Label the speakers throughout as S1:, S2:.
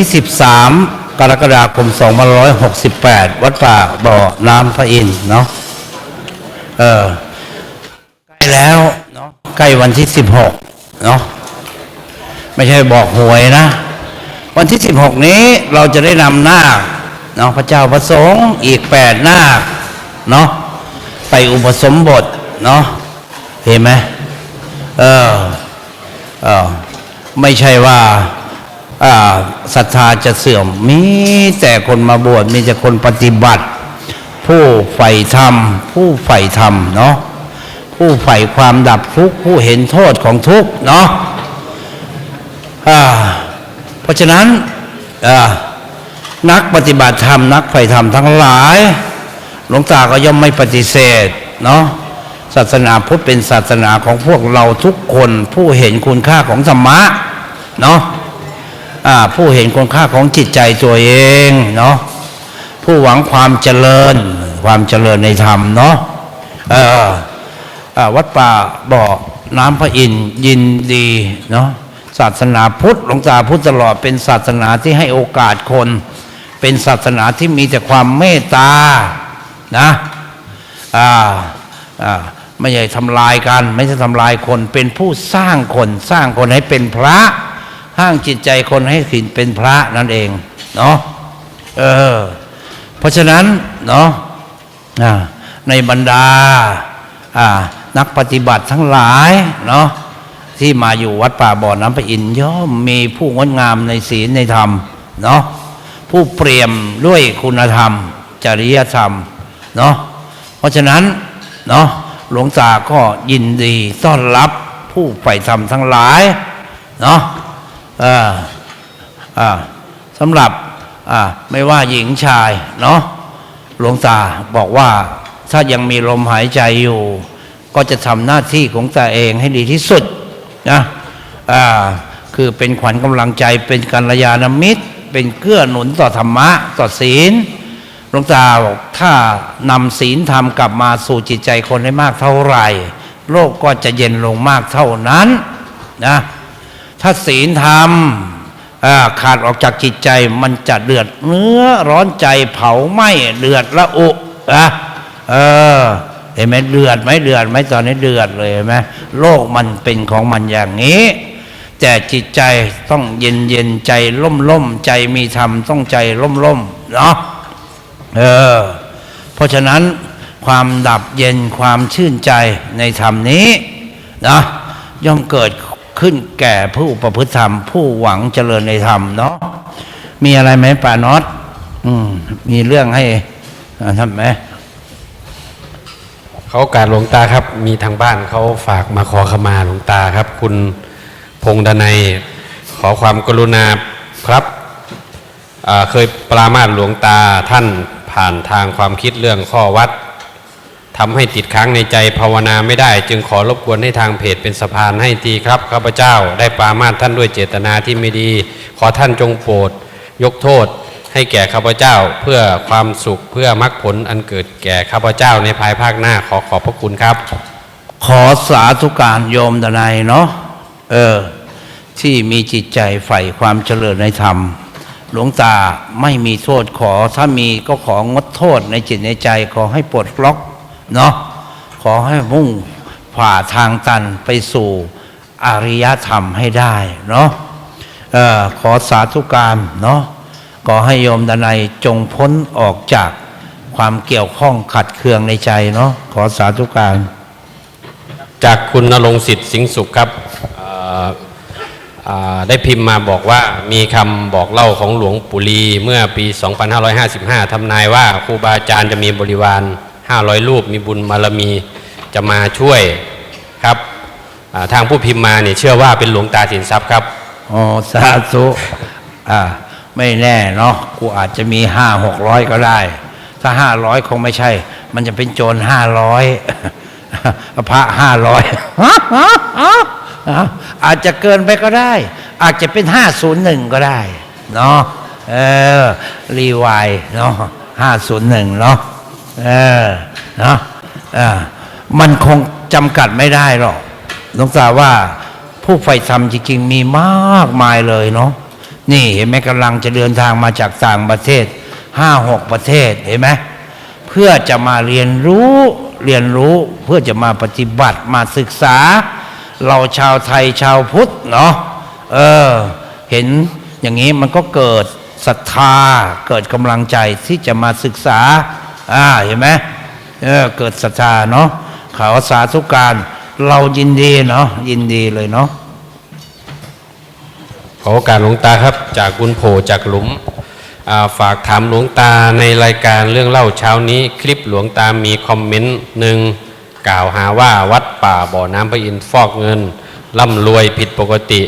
S1: ที่13กรกฎาคม2568 วัดป่าบ่อน้ำพระอินทร์เนาะเออใกล้แล้วเนาะใกล้วันที่ 16 เนาะไม่ใช่บอกหวยนะ วันที่ 16 นี้เราจะได้นำนาคเนาะพระเจ้าประสงค์อีก 8 นาคเนาะไปอุปสมบทเนาะเห็นไหมเออเออไม่ใช่ว่า ศรัทธาจะเสื่อม มีแต่คนมาบวชมีแต่คนปฏิบัติ ผู้ใฝ่ธรรม ผู้ใฝ่ธรรมเนาะผู้ใฝ่ความดับทุกข์ผู้เห็นโทษของทุกข์เนาะอ่าเพราะฉะนั้นอ่านักปฏิบัติธรรม นักใฝ่ธรรมทั้งหลาย หลวงตาก็ย่อมไม่ปฏิเสธเนาะศาสนาพุทธเป็นศาสนาของพวกเราทุกคนผู้เห็นคุณค่าของธรรมะเนาะ ผู้เห็นคุณค่าของจิตใจตัวเองเนาะผู้หวังความเจริญ ความเจริญในธรรมเนาะวัดป่าบ่อน้ำพระอินยินดีเนาะศาสนาพุทธหลวงตาพุทธตลอดเป็นศาสนาที่ให้โอกาสคน เป็นศาสนาที่มีแต่ความเมตตานะอ่าอ่าไม่ใช่ทำลายกัน ไม่ใช่ทำลายคนเป็นผู้สร้างคนสร้างคนให้เป็นพระ ห้างจิตใจคนให้ขินเป็นพระนั่นเอง เนาะเออ เพราะฉะนั้นเนาะในบรรดาอ่านักปฏิบัติทั้งหลายเนาะที่มาอยู่วัดป่าบ่อน้ำพระอินย่อมมีผู้งดงามในศีลในธรรมเนาะผู้เปรียมด้วยคุณธรรม จริยธรรมเนาะเพราะฉะนั้นเนาะหลวงตาก็ยินดีต้อนรับผู้ใฝ่ธรรมทั้งหลายเนาะ สำหรับไม่ว่าหญิงชายเนาะหลวงตาบอกว่าถ้ายังมีลมหายใจอยู่ ก็จะทำหน้าที่ของตาเองให้ดีที่สุดนะคือเป็นขวัญกำลังใจเป็นกัลยาณมิตร เป็นเกื้อหนุนต่อธรรมะ ต่อศีลหลวงตาบอกถ้านำศีลธรรมกลับมาสู่จิตใจคนได้มากเท่าไหร่ โลกก็จะเย็นลงมากเท่านั้นนะ ถ้าศีลธรรมขาดออกจากจิตใจมันจะเดือดเนื้อร้อนใจเผาไหม้เดือดละอุอะเออเห็นไหมเดือดไหมเดือดไหมตอนนี้เดือดเลยเห็นไหมโลกมันเป็นของมันอย่างนี้ แต่จิตใจต้องเย็นเย็นใจล่มล่มใจมีธรรมต้องใจล่มล่มเนาะเออเพราะฉะนั้นความดับเย็นความชื่นใจในธรรมนี้นะย่อมเกิด ขึ้นแก่ผู้ประพฤติธรรม ผู้หวังเจริญในธรรมเนาะมีอะไรไหมป่านอตอืม มีเรื่องให้อ่าทำไหม
S2: เขาการหลวงตาครับ มีทางบ้านเขาฝากมาขอขมาหลวงตาครับ คุณพงดนัยขอความกรุณาครับเคยปรามาสหลวงตาท่านผ่านทางความคิดเรื่องข้อวัด ทำให้ติดค้างในใจภาวนาไม่ได้ จึงขอรบกวนให้ทางเพจเป็นสะพานให้ทีครับข้าพเจ้า ได้ปรามาท่านด้วยเจตนาที่ไม่ดี ขอท่านจงโปรดยกโทษให้แก่ข้าพเจ้าเพื่อความสุขเพื่อมรรคผลอันเกิดแก่ข้าพเจ้าในภายภาคหน้าขอขอบพระคุณครับ
S1: ขอสาธุการโยมดนัยเนาะเออ ที่มีจิตใจใฝ่ความเจริญในธรรม หลวงตาไม่มีโทษขอถ้ามีก็ของดโทษในจิตในใจขอให้ปลดล็อก เนาะขอให้มุ่งผ่าทางตันไปสู่อริยธรรมให้ได้เนาะออขอสาธุการเนาะขอให้โยมดนัยจงพ้นออกจากความเกี่ยวข้องขัดเคืองในใจเนาะขอสาธุการ
S2: จากคุณนรงสิทธิ์สิงห์สุขครับได้พิมพ์มาบอกว่ามีคำบอกเล่าของหลวงปู่ลีเมื่อปี 2555 ทำนายว่าครูบาอาจารย์จะมีบริวาร 500 รูปมีบุญบารมีจะมาช่วยครับทางผู้พิมพ์มาเนี่ยเชื่อว่าเป็นหลวงตาสินทรัพย์ครับ
S1: อ๋อสาธุอ่าไม่แน่เนาะกูอาจจะมีห้าหกร้อยก็ได้ ถ้าห้าร้อยคงไม่ใช่ มันจะเป็นโจรห้าร้อยพระห้าร้อยอาจจะเกินไปก็ได้ อาจจะเป็นห้าศูนย์หนึ่งก็ได้เนาะเออรีไวายเนาะห้าศูนย์หนึ่งเนาะ เออเนาะอ่ามันคงจำกัดไม่ได้หรอกหลวงตาว่าผู้ใฝ่ธรรมจริง ๆ มีมากมายเลยเนาะนี่เห็นไหมกำลังจะเดินทางมาจากต่างประเทศห้าหกประเทศเห็นไหมเพื่อจะมาเรียนรู้เรียนรู้เพื่อจะมาปฏิบัติมาศึกษา เราชาวไทยชาวพุทธเนาะเออ เห็นอย่างนี้มันก็เกิดศรัทธาเกิดกำลังใจที่จะมาศึกษา อ่าเห็นไหมเออเกิดศรัทธาเนาะขอสาธุการ เรายินดีเนาะยินดีเลยเนาะ
S2: ขอโอกาสหลวงตาครับ จากคุณโผจากหลุมอ่าฝากถามหลวงตาในรายการเรื่องเล่าเช้านี้ คลิปหลวงตามีคอมเมนต์หนึ่งกล่าวหาว่าวัดป่าบ่อน้ำพระอินทร์ฟอกเงินร่ำรวยผิดปกติ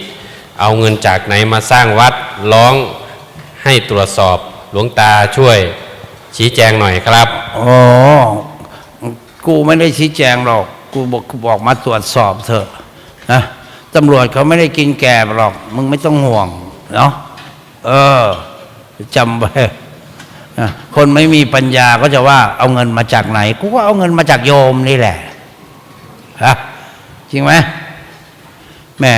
S2: เอาเงินจากไหนมาสร้างวัดร้องให้ตรวจสอบหลวงตาช่วย ชี้แจงหน่อยครับ
S1: อ๋อกูไม่ได้ชี้แจงหรอก กูบอกบอกมาตรวจสอบเถอะนะตำรวจเขาไม่ได้กินแกบหรอก มึงไม่ต้องห่วงเนาะเออจำไว้คนไม่มีปัญญาก็จะว่าเอาเงินมาจากไหน กูก็เอาเงินมาจากโยมนี่แหละฮะจริงไหมแหม่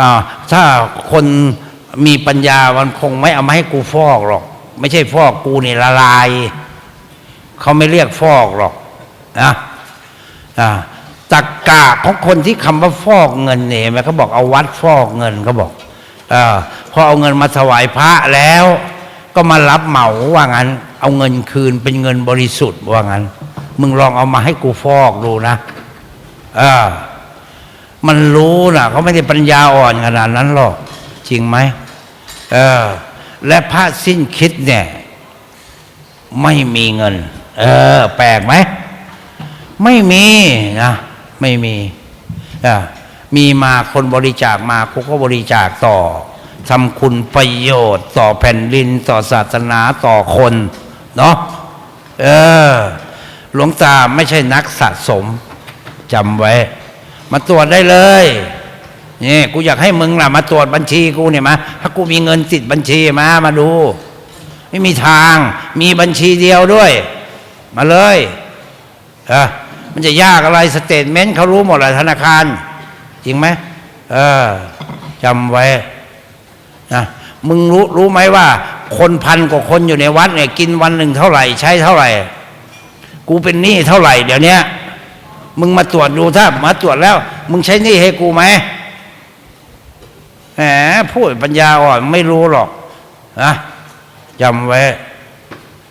S1: อ่าถ้าคนมีปัญญามันคงไม่เอามาให้กูฟอกหรอก ไม่ใช่ฟอกกูนี่ละลาย เขาไม่เรียกฟอกหรอกนะอ่าตักกะของคนที่คำว่าฟอกเงินเนี่ยไหมเขาบอกเอาวัดฟอกเงินเขาบอกอพอเอาเงินมาถวายพระแล้ว ก็มารับเหมาว่างั้น เอาเงินคืนเป็นเงินบริสุทธิ์ว่างั้น มึงลองเอามาให้กูฟอกดูนะเออมันรู้นะเขาไม่ได้ปัญญาอ่อนขนาดนั้นหรอก จริงไหมเออ และพระสิ้นคิดเนี่ย ไม่มีเงิน เออ แปลกไหม ไม่มีนะไม่มีอะมีมาคนบริจาคมากูก็บริจาคต่อทำคุณประโยชน์ต่อแผ่นดินต่อศาสนาต่อคน เนาะเออ หลวงตาไม่ใช่นักสะสมจำไว้ มาตรวจได้เลย นี่กูอยากให้มึงล่ะมาตรวจบัญชีกูเนี่ยมาถ้ากูมีเงินติดบัญชีมามาดู ไม่มีทาง มีบัญชีเดียวด้วย มาเลยเออมันจะยากอะไรสเตทเมนต์เขารู้หมดเลยธนาคาร จริงไหมเออจำไว้นะมึงรู้รู้ไหมว่า คนพันกว่าคนอยู่ในวัดเนี่ยกินวันหนึ่งเท่าไหร่ ใช้เท่าไหร่ กูเป็นหนี้เท่าไหร่ เดี๋ยวนี้มึงมาตรวจดูถ้ามาตรวจแล้ว มึงใช้หนี้ให้กูไหม แหมพูดปัญญาอ่อนไม่รู้หรอกนะจำไว้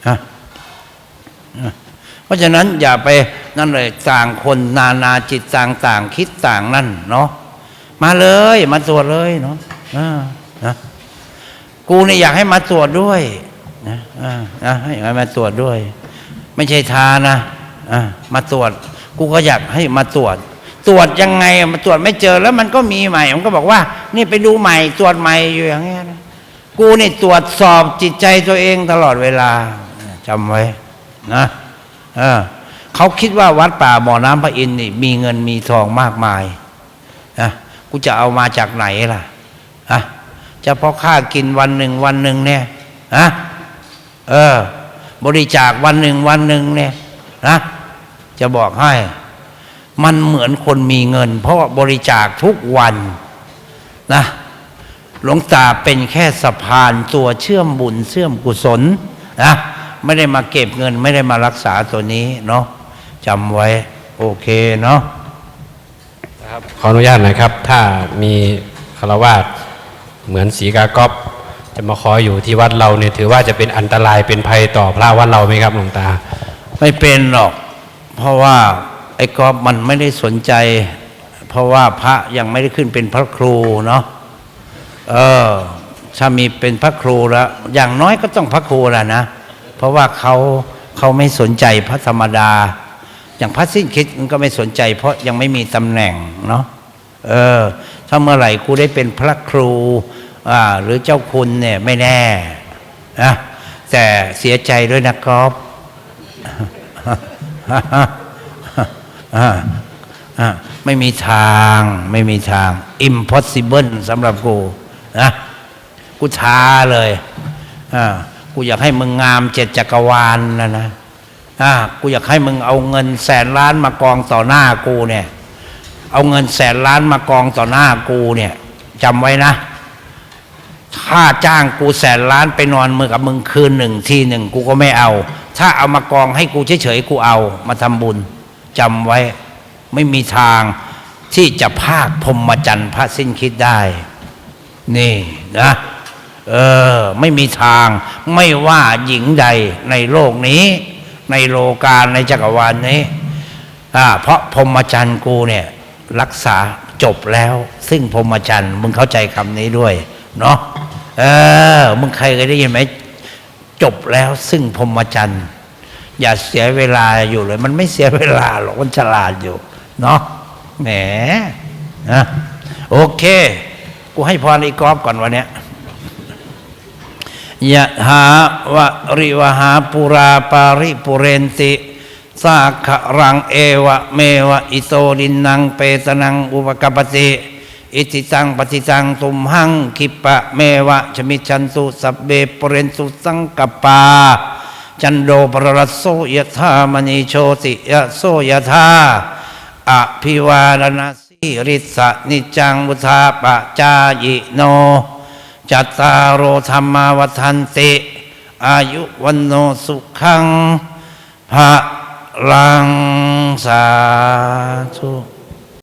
S1: นะเพราะฉะนั้นอย่าไปนั่นเลยต่างคนนานาจิตต่างต่างคิดต่างนั่นเนาะมาเลยมาตรวจเลยเนาะนะกูเนี่ยอยากให้มาตรวจด้วยนะนะให้ให้มาตรวจด้วย ไม่ใช่ทานะอ่ามาตรวจ กูก็อยากให้มาตรวจ ตรวจยังไงมาตรวจไม่เจอแล้วมันก็มีใหม่มันก็บอกว่า นี่ไปดูใหม่ตรวจใหม่อยู่อย่างเงี้ยนะกูนี่ตรวจสอบจิตใจตัวเองตลอดเวลาจำไว้นะเออเขาคิดว่าวัดป่าบ่อน้ำพระอินทร์นี่มีเงินมีทองมากมายนะกูจะเอามาจากไหนล่ะอะจะพอค่ากินวันหนึ่งวันหนึ่งเนี่ยอะเออ บริจาควันหนึ่งวันหนึ่งเนี่ยนะจะบอกให้ มันเหมือนคนมีเงิน เพราะว่าบริจาคทุกวันนะหลวงตาเป็นแค่สะพานตัวเชื่อมบุญเชื่อมกุศลนะไม่ได้มาเก็บเงินไม่ได้มารักษาตัวนี้เนาะจำไว้ โอเคเนาะ
S2: ขออนุญาตหนะครับ ถ้ามีคารวาสเหมือนสีกากอบจะมาขออยู่ที่วัดเราเนี่ยถือว่าจะเป็นอันตรายเป็นภัยต่อพระวัดเราไหมครับหลวงตา
S1: ไม่เป็นหรอก เพราะว่า ไอ้กอบมันไม่ได้สนใจ เพราะว่าพระยังไม่ได้ขึ้นเป็นพระครูเนาะเออถ้ามีเป็นพระครูแล้วอย่างน้อยก็ต้องพระครูแหละนะ เพราะว่าเขาเขาไม่สนใจพระธรรมดา อย่างพระสิ้นคิดมันก็ไม่สนใจ เพราะยังไม่มีตำแหน่งเนาะเออ ถ้าเมื่อไหร่กูได้เป็นพระครูอ่าหรือเจ้าคุณเนี่ยไม่แน่นะแต่เสียใจด้วยนะครับ อ่าอ่าไม่มีทางไม่มีทาง impossible สำหรับกูนะกูท้าเลยอ่ากูอยากให้มึงงามเจ็ดจักรวาลนะนะอ่ากูอยากให้มึงเอาเงินแสนล้านมากองต่อหน้ากูเนี่ย เอาเงินแสนล้านมากองต่อหน้ากูเนี่ยจำไว้นะถ้าจ้างกูแสนล้านไปนอนมือกับมึงคืนหนึ่งทีหนึ่งกูก็ไม่เอา ถ้าเอามากองให้กูเฉยๆกูเอามาทำบุญ จำไว้ไม่มีทางที่จะภาคพรหมจรรย์พระสิ้นคิดได้ นี่นะเออ ไม่มีทาง ไม่ว่าหญิงใดในโลกนี้ ในโลกาในจักรวาลนี้อ่าเพราะพรหมจรรย์กูเนี่ย รักษาจบแล้ว ซึ่งพรหมจรรย์มึงเข้าใจคำนี้ด้วย เนาะเออมึงใครเคยได้ยินไหมจบแล้วซึ่งพรหมจรรย์ อย่าเสียเวลาอยู่เลย มันไม่เสียเวลาหรอกมันฉลาดอยู่ เนาะแหมนะโอเค กูให้พรอีกกอบก่อนวันเนี้ยยะหาวะริวหาปุราปาริปุเรนติสาขรังเอวะเมวะอิโตดินนังเปตนังอุปกปปติ อิติตังปฏิตังตุมหังคิปะเมวะชมิชันตุสัพเบปุเรนตุสังกปา จันโดปรรัสโสยธามณีโชติยะโสยธาอภิวาลนสีริสะนิจังบุธาปะจายโน จัตตารโอธรรมาวันติ อายุวันโนสุขังพระลังสาธุ